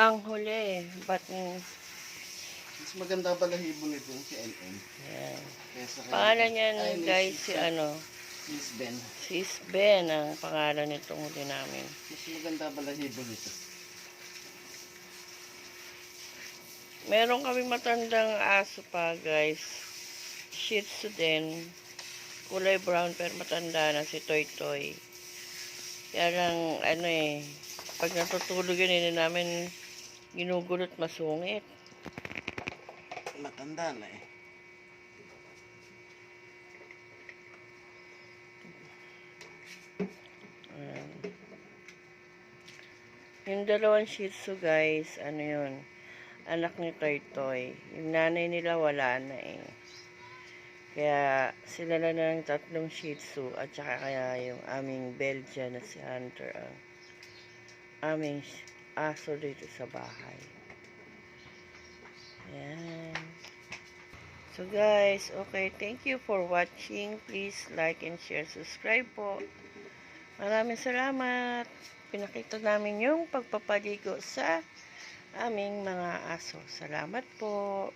Ang huli, but mm, Mas maganda balahibo nito yung si LM. yan. Kesa kay... Pangalan niyan Ay, ni guys si ano, Sis Ben. Sis Ben ang pangalan nitong huli namin. Mas maganda balahibo nito. Meron kami matandang aso pa guys. Shih Tzu din. Kulay brown pero matanda na si Toy Toy. Kaya lang ano eh, pag natutulog yun hindi namin ginugulot masungit. Matanda na eh. Ayan. Yung dalawang Shih Tzu guys, ano yun, anak ni Toy Toy. Yung nanay nila wala na eh. Kaya sila na ng tatlong Shih Tzu at saka kaya yung aming Belgian na si Hunter ang aming aso dito sa bahay. Ayan. So guys, okay, thank you for watching. Please like and share, subscribe po. Maraming salamat. Pinakita namin yung pagpapaligo sa aming mga aso. Salamat po.